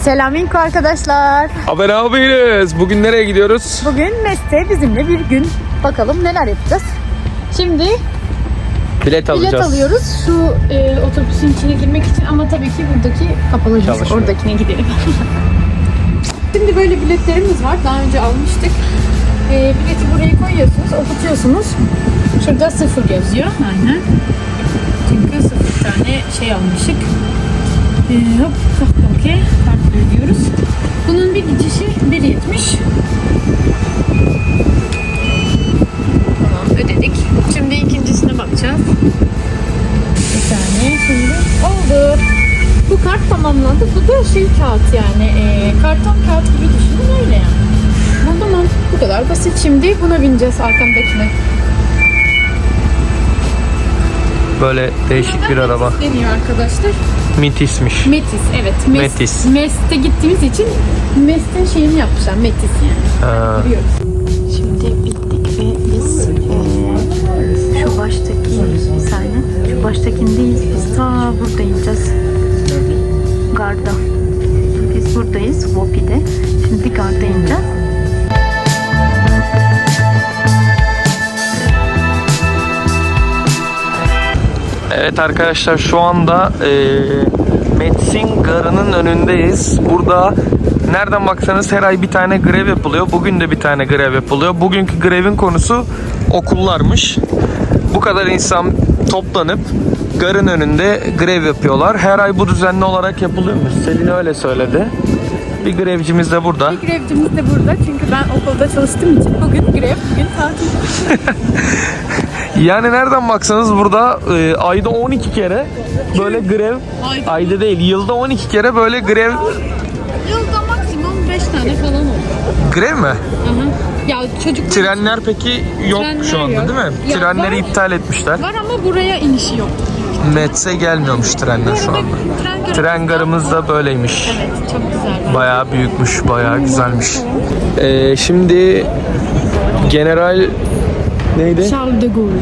Selamünaleyküm arkadaşlar. Haber abiniz. Bugün nereye gidiyoruz? Bugün Mestre bizimle bir gün bakalım neler yapacağız. Şimdi Bilet alacağız. bilet alıyoruz şu e, otobüsün içine girmek için ama tabii ki buradaki kapalı Çalışmıyor. oradakine gidelim. Şimdi böyle biletlerimiz var. Daha önce almıştık. E, bileti buraya koyuyorsunuz, okutuyorsunuz. Şurada sıfır yazıyor. Aynen. Çünkü sıfır tane şey almışık. E, hop, okey. Kart ödüyoruz. Bunun bir gidişi 1.70. Tamam ödedik. Şimdi ikincisine bakacağız. Bir saniye şimdi. Oldu. Bu kart tamamlandı. Bu da şey kağıt yani. e, karton kağıt gibi düşünün öyle yani. Bunda mantık bu kadar basit. Şimdi buna bineceğiz arkamdakine. Böyle değişik bir araba. Deniyor arkadaşlar. Mitismiş. Metis evet. Mes, Metis. Mes'te gittiğimiz için Mes'in şeyini yapmışlar. Metis yani. Ha. Biliyoruz. Şimdi bittik ve biz eee, şu baştaki bir saniye. Şu baştakindeyiz. Biz ta burada ineceğiz. Garda. Biz buradayız. Wopi'de. Şimdi garda ineceğiz. Evet arkadaşlar şu anda e, Metsin Garı'nın önündeyiz. Burada nereden baksanız her ay bir tane grev yapılıyor. Bugün de bir tane grev yapılıyor. Bugünkü grevin konusu okullarmış. Bu kadar insan toplanıp garın önünde grev yapıyorlar. Her ay bu düzenli olarak yapılıyormuş. Selin öyle söyledi. Bir grevcimiz de burada. Grevcimiz de burada. Çünkü ben okulda çalıştığım için bugün grev, bugün tatil. Yani nereden baksanız burada e, ayda 12 kere böyle grev, Ayda ayda değil yılda 12 kere böyle grev, Yılda maksimum 5 tane falan olur. grev mi? Aha. Ya çocuklar Trenler peki yok Trenler şu anda yok. değil mi? Ya Trenleri var. iptal etmişler. var ama buraya inişi yok. Metse gelmiyormuş trenler şu anda. Tren, garı- Tren garımız da böyleymiş. Evet çok güzel. Bayağı büyükmüş, bayağı güzelmiş. Ee, şimdi General neydi? Charles de Gaulle.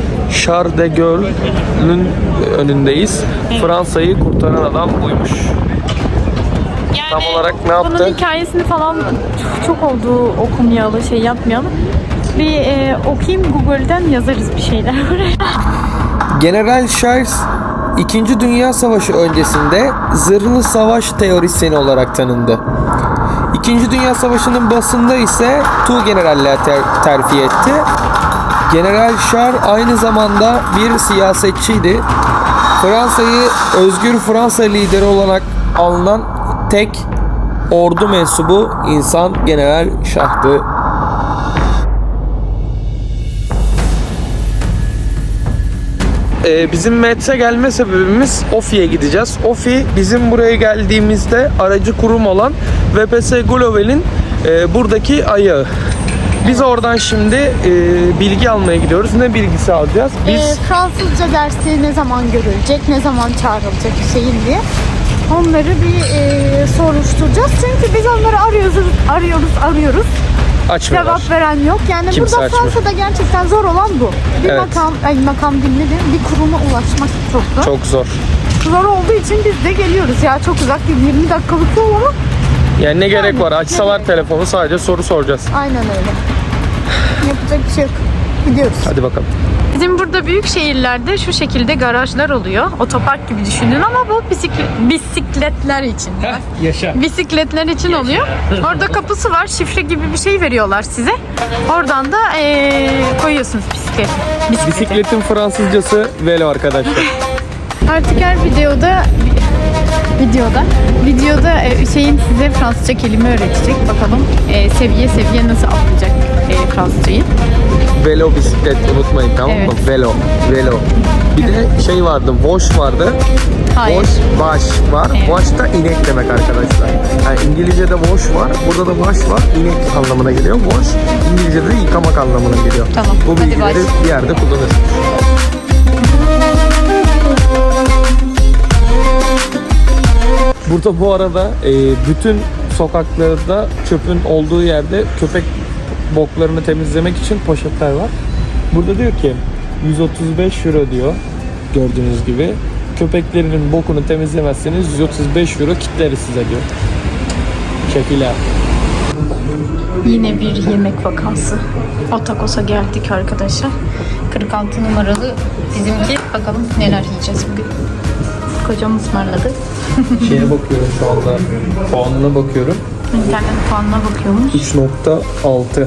Charles de Gaulle'ün önündeyiz. Fransa'yı kurtaran adam buymuş. Yani Tam olarak ne yaptı? Bunun hikayesini falan çok oldu okumayalı şey yapmayalım. Bir e, okuyayım Google'den yazarız bir şeyler. General Charles İkinci Dünya Savaşı öncesinde zırhlı savaş teorisyeni olarak tanındı. İkinci Dünya Savaşı'nın basında ise Tu generalliğe ter- terfi etti. General Charles aynı zamanda bir siyasetçiydi. Fransa'yı özgür Fransa lideri olarak alınan tek ordu mensubu insan General Şah'tı. Ee, bizim Mets'e gelme sebebimiz Ofi'ye gideceğiz. Ofi bizim buraya geldiğimizde aracı kurum olan VPS Global'in e, buradaki ayağı. Biz oradan şimdi e, bilgi almaya gidiyoruz. Ne bilgisi alacağız? Biz Ee, Fransızca dersi ne zaman görülecek, ne zaman çağrılacak Hüseyin diye. Onları bir e, soruşturacağız. Çünkü biz onları arıyoruz, arıyoruz, arıyoruz. açmıyorlar. Cevap veren yok. Yani Kimse burada açmıyor. Fransa'da gerçekten zor olan bu. Bir Evet. makam, ay makam değil ne diyeyim, bir kuruma ulaşmak çok zor. Çok zor. Zor olduğu için biz de geliyoruz. Ya çok uzak değil, 20 dakikalık yol ama Yani ne gerek var? Açsalar telefonu sadece soru soracağız. aynen öyle. Yapacak bir şey yok. Gidiyoruz. Hadi bakalım. Bizim burada büyük şehirlerde şu şekilde garajlar oluyor. Otopark gibi düşünün ama bu bisiklet, bisikletler için. Yaşa. Bisikletler için oluyor. Orada kapısı var. Şifre gibi bir şey veriyorlar size. Oradan da eee, koyuyorsunuz bisikleti. bisikleti. Bisikletin Fransızcası velo arkadaşlar. Artık her videoda videoda videoda e, Hüseyin size Fransızca kelime öğretecek. Bakalım e, seviye seviye nasıl atlayacak e, Fransızcayı. Velo bisiklet unutmayın tamam mı? Evet. Velo. Velo. Bir de şey vardı, wash vardı. Hayır. Wash, wash var. Evet. Da inek demek arkadaşlar. Yani İngilizce'de wash var, burada da wash var. İnek anlamına geliyor. Wash İngilizce'de de yıkamak anlamına geliyor. Tamam, Bu hadi bilgileri wash. bir yerde kullanırsın. Burada bu arada e, bütün sokaklarda çöpün olduğu yerde köpek boklarını temizlemek için poşetler var. Burada diyor ki 135 euro diyor gördüğünüz gibi. Köpeklerinin bokunu temizlemezseniz 135 euro kitleriz size diyor. Şekiller. Yine bir yemek vakası. Otakos'a geldik arkadaşlar. 46 numaralı bizimki. Bakalım neler yiyeceğiz bugün. Kocam ısmarladı. Şeye bakıyorum şu anda. Puanına bakıyorum. İnternet puanına bakıyormuş. 3.6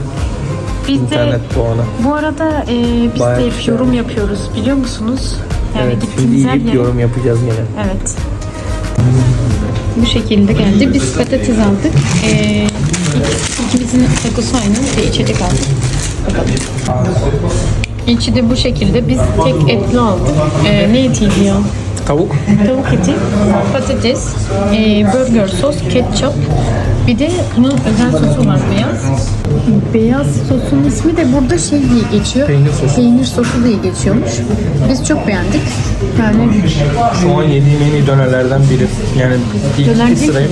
Biz de internet puanı. bu arada e, biz Bayağı de güzel. yorum yapıyoruz biliyor musunuz? Yani Evet, gittiğimiz her yere- yorum yapacağız yine. Evet. Bu şekilde geldi. Biz patates aldık. Ee, ikimizin takosu aynı ve içecek aldık. Bakalım. İçi de bu şekilde. Biz tek etli aldık. Ee, ne etiydi ya? Tavuk. Tavuk eti, patates, e, burger sos, ketçap. Bir de bunun özel sosu var beyaz. Beyaz sosun ismi de burada şey diye geçiyor. Peynir sosu. Peynir sosu diye geçiyormuş. Biz çok beğendik. Yani Şu an yediğim en iyi dönerlerden biri. Yani ilk Döner iki değil.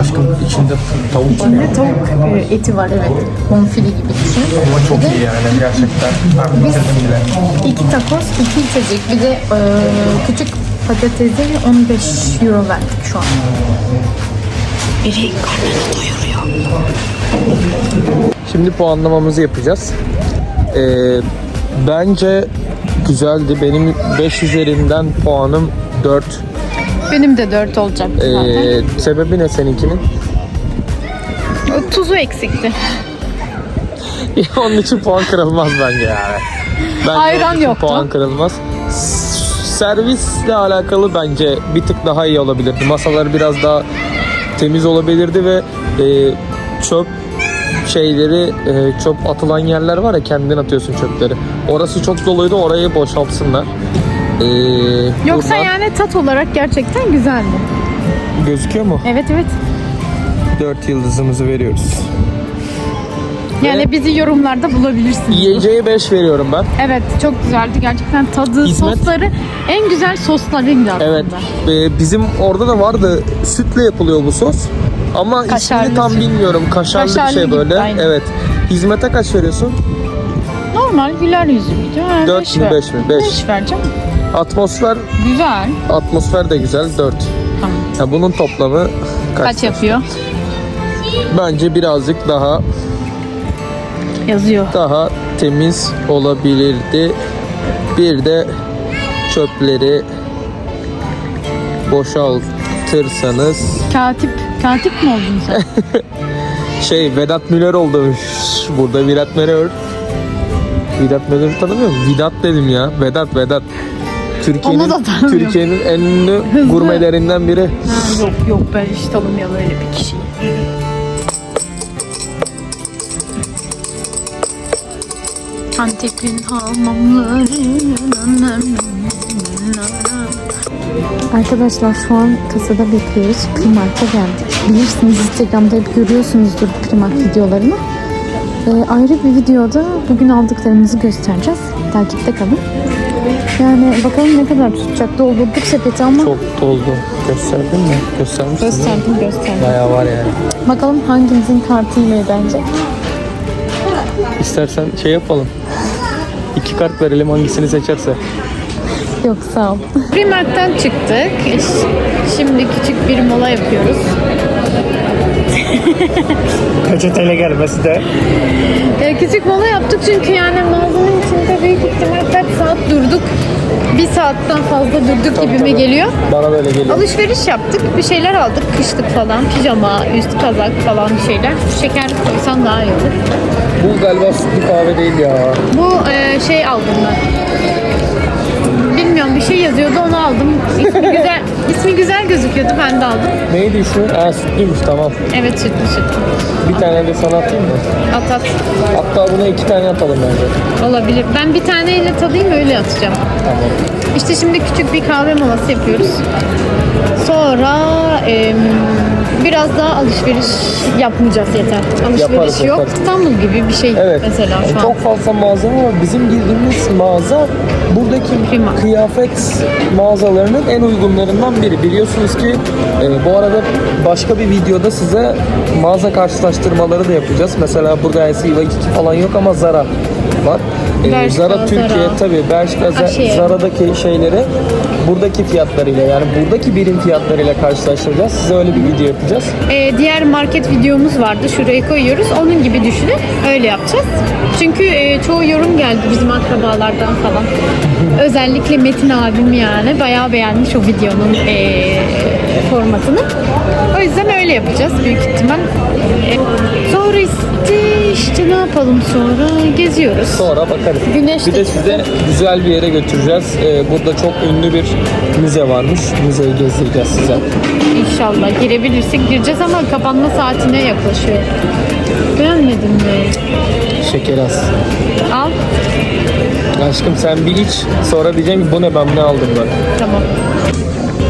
Aşkım içinde tavuk var ya. İçinde tavuk e, eti var evet. Bonfile gibi düşün. Ama çok Bir de iyi yani gerçekten. Ben bitirdim bile. iki takos, iki içecek. Bir de e, küçük patatese 15 euro verdik şu an. Biri karnını doyuruyor. Şimdi puanlamamızı yapacağız. Ee, bence güzeldi. Benim 5 üzerinden puanım 4. Benim de 4 olacak zaten. Ee, sebebi ne seninkinin? Tuzu eksikti. onun için puan kırılmaz bence yani. Bence Ayran yoktu. Puan kırılmaz. Servisle alakalı bence bir tık daha iyi olabilirdi. Masalar biraz daha temiz olabilirdi ve e, çöp şeyleri e, çöp atılan yerler var ya kendin atıyorsun çöpleri. Orası çok doluydu orayı boşaltsınlar. Ee, Yoksa buradan- yani tat olarak gerçekten güzeldi. Gözüküyor mu? Evet evet. 4 yıldızımızı veriyoruz. Yani bizi yorumlarda bulabilirsiniz. Yiyeceğe 5 veriyorum ben. Evet çok güzeldi gerçekten tadı, Hizmet. sosları en güzel soslarıydı aslında. Evet. Ee, bizim orada da vardı. Sütle yapılıyor bu sos. Ama Kaşarlı ismini tam süt. bilmiyorum. Kaşarlı, Kaşarlı bir şey gibi, böyle. aynen. Evet. Hizmete kaç veriyorsun? Normal güler yüzlüydü. Ha, Dört beş mü, ver. beş mi? Beş. Beş vereceğim. Atmosfer Güzel. atmosfer de güzel 4. Tamam. Ya bunun toplamı kaç? Kaç yapıyor? Bence birazcık daha Yazıyor. daha temiz olabilirdi. Bir de çöpleri boşaltırsanız Katip. Katip mi oldun sen? Şey Vedat Müller oldu. Burada Vedat Müller. Vedat Müller'i tanımıyor musun? Vedat dedim ya. Vedat Vedat. Türkiye'nin. Türkiye'nin en ünlü gurmelerinden biri. Ha, yok yok ben hiç tanımıyorum öyle bir kişiyi. Antep'in hamamları Arkadaşlar şu an kasada bekliyoruz. Primark'a geldik. Bilirsiniz Instagram'da hep görüyorsunuzdur Primark videolarını. Ee, ayrı bir videoda bugün aldıklarımızı göstereceğiz. Takipte kalın. Yani bakalım ne kadar tutacak. Doldurduk sepeti ama Çok doldu. Gösterdin mi? Göstermişsin gösterdim gösterdim. Bayağı var yani. Bakalım hangimizin kartı iyi ödenecek. İstersen şey yapalım. İki kart verelim hangisini seçerse. Yok sağ ol. Primark'tan çıktık. Şimdi küçük bir mola yapıyoruz. Peçeteyle gelmesi de. Ee, küçük mola yaptık çünkü yani mağazanın içinde büyük ihtimal kaç saat durduk. Bir saatten fazla durduk gibime tabii. geliyor. Bana böyle geliyor. Alışveriş yaptık. Bir şeyler aldık. Kışlık falan. Pijama, üst kazak falan bir şeyler. Şeker koysan daha iyi olur. Bu galiba sütlü kahve değil ya. Bu e, şey aldım ben. Bilmiyorum bir şey yazıyordu onu aldım. İsmi güzel, ismi güzel gözüküyordu ben de aldım. Neydi ismi? Ha sütlüymüş tamam. Evet sütlü sütlü. Bir tane de sana atayım mı? At at. Hatta buna iki tane atalım bence. Olabilir. Ben bir taneyle tadayım öyle atacağım. Tamam. İşte şimdi küçük bir kahve molası yapıyoruz. Sonra em, biraz daha alışveriş yapmayacağız yeter. Alışveriş Yaparız, yok. İstanbul gibi bir şey Evet. mesela şu an. Çok fazla mağaza var. Bizim girdiğimiz mağaza buradaki Primark. kıyafet mağazalarının en uygunlarından biri. Biliyorsunuz ki e, bu arada başka bir videoda size mağaza karşılaştırmaları da yapacağız. Mesela burada LCV falan yok ama Zara var. E, Bershka, Zara Türkiye Zara. tabii Bershka. Zara'daki şeyleri buradaki fiyatlarıyla yani buradaki birim fiyatlarıyla karşılaştıracağız. Size öyle bir video yapacağız. Ee, diğer market videomuz vardı. Şuraya koyuyoruz. Onun gibi düşünün. Öyle yapacağız. Çünkü e, çoğu yorum geldi bizim akrabalardan falan. Özellikle Metin abim yani bayağı beğenmiş o videonun e, formatını. O yüzden öyle yapacağız büyük ihtimal. E, sonra işte, işte ne yapalım sonra? Geziyoruz. Sonra bakarız. Güneş bir de size güzel bir yere götüreceğiz. Ee, burada çok ünlü bir müze varmış. Müzeyi gezdireceğiz size. İnşallah girebilirsek gireceğiz ama kapanma saatine yaklaşıyor. Beğenmedin mi? Şeker az. Al. Aşkım sen bir iç. Sonra diyeceğim ki bu ne ben ne aldım ben. Tamam.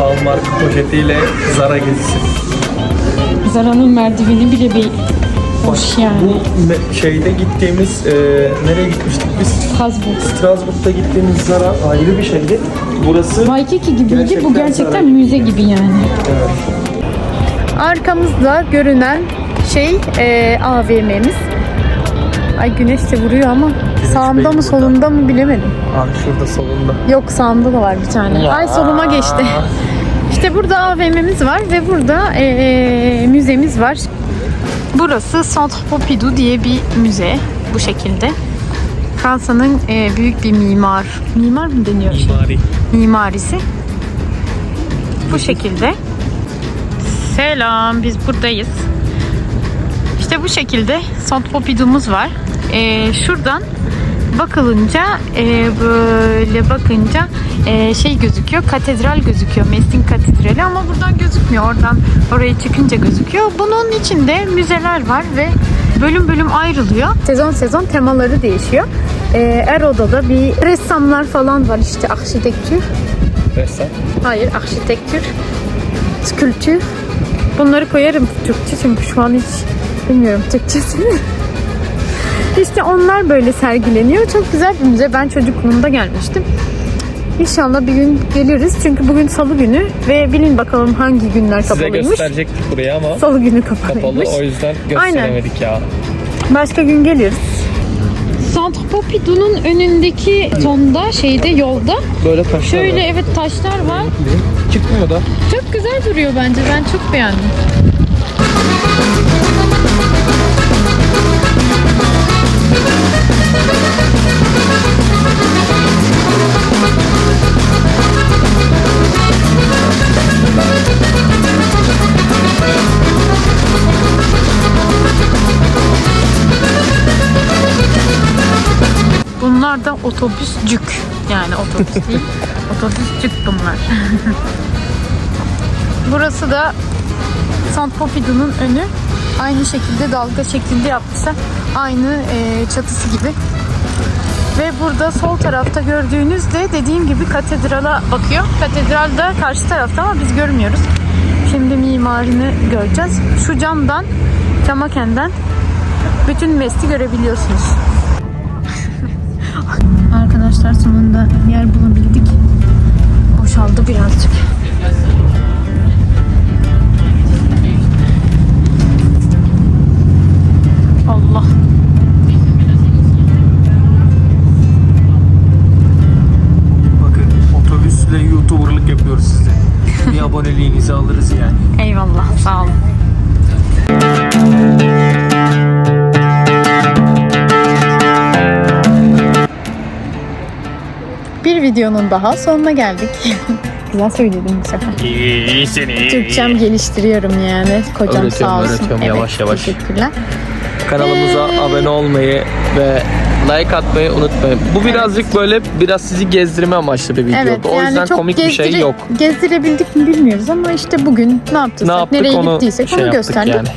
Hallmark poşetiyle Zara gezisi. Zara'nın merdiveni bile bir hoş yani. Bu me- şeyde gittiğimiz, e, nereye gitmiştik biz? Hasbuk. Strasbourg'da gittiğimiz Zara ayrı bir şeydi. Burası Waikiki gibiydi. Gerçekten Bu gerçekten saray. müze gibi yani. Arkamızda görünen şey e, AVM'miz. Ay güneş de vuruyor ama sağımda mı burada. solumda mı bilemedim. Abi şurada solunda. Yok sağımda da var bir tane. Ya. Ay soluma geçti. İşte burada AVM'miz var ve burada e, e, müzemiz var. Burası Centre Pompidou diye bir müze bu şekilde. Fransa'nın e, büyük bir mimar. Mimar mı deniyor? Mimari. mimarisi. Bu şekilde. Selam, biz buradayız. İşte bu şekilde Saint Pompidou'muz var. Ee, şuradan bakılınca e, böyle bakınca e, şey gözüküyor, katedral gözüküyor, Messin Katedrali ama buradan gözükmüyor. Oradan oraya çıkınca gözüküyor. Bunun içinde müzeler var ve bölüm bölüm ayrılıyor. Sezon sezon temaları değişiyor. Ee, her odada bir ressamlar falan var işte arşitektür. Ressam. Hayır, arşitektür, skülptür. Bunları koyarım Türkçe çünkü şu an hiç bilmiyorum Türkçesini. işte onlar böyle sergileniyor. Çok güzel bir müze. Ben çocukluğumda gelmiştim. İnşallah bir gün geliriz. Çünkü bugün salı günü ve bilin bakalım hangi günler Size kapalıymış. gösterecektik burayı ama Salı günü kapalı kapalıymış. o yüzden gösteremedik ya. Başka gün geliriz. Centre Pompidou'nun önündeki tonda, şeyde, yolda Böyle taşlar şöyle var. evet taşlar var. Çıkmıyor da. Çok güzel duruyor bence. Ben çok beğendim. Bunlar da otobüscük. Yani otobüs değil. otobüscük bunlar. Burası da Sant Pompidou'nun önü. Aynı şekilde dalga şeklinde yapmışlar. Aynı e, çatısı gibi. Ve burada sol tarafta gördüğünüzde dediğim gibi katedrala bakıyor. Katedral da karşı tarafta ama biz görmüyoruz. Şimdi mimarini göreceğiz. Şu camdan, Çamaken'den bütün Mesti görebiliyorsunuz. Arkadaşlar sonunda yer bulabildik. Boşaldı birazcık. Aboneliğinizi alırız yani. Eyvallah. Sağ olun. Bir videonun daha sonuna geldik. Güzel söyledim bu sefer. İyi seni. Türkçem geliştiriyorum yani. Kocam Öğretiyorum, sağ olsun. öğretiyorum. Yavaş yavaş. Teşekkürler. Kanalımıza Ee, abone olmayı ve like atmayı unutmayın. Bu birazcık böyle biraz sizi gezdirme amaçlı bir video. Evet o yani yüzden çok komik bir şey gezdire- yok. Gezdirebildik mi bilmiyoruz ama işte bugün ne yaptıysak, Ne yaptık nereye onu gittiysek şey onu gösterdik. yani.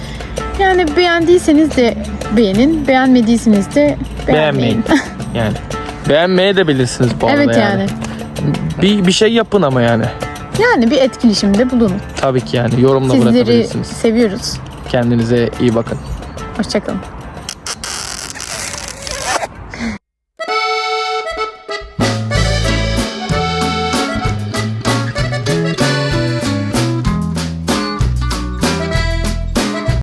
Yani beğendiyseniz de beğenin, beğenmediyseniz de beğenmeyin. Beğenmeyin. yani. Beğenmeye de bilirsiniz bu arada evet yani. Bir, bir şey yapın ama yani. Yani bir etkileşimde bulunun. Tabii ki yani yorumla Sizleri bırakabilirsiniz. seviyoruz. Kendinize iyi bakın. Hoşçakalın.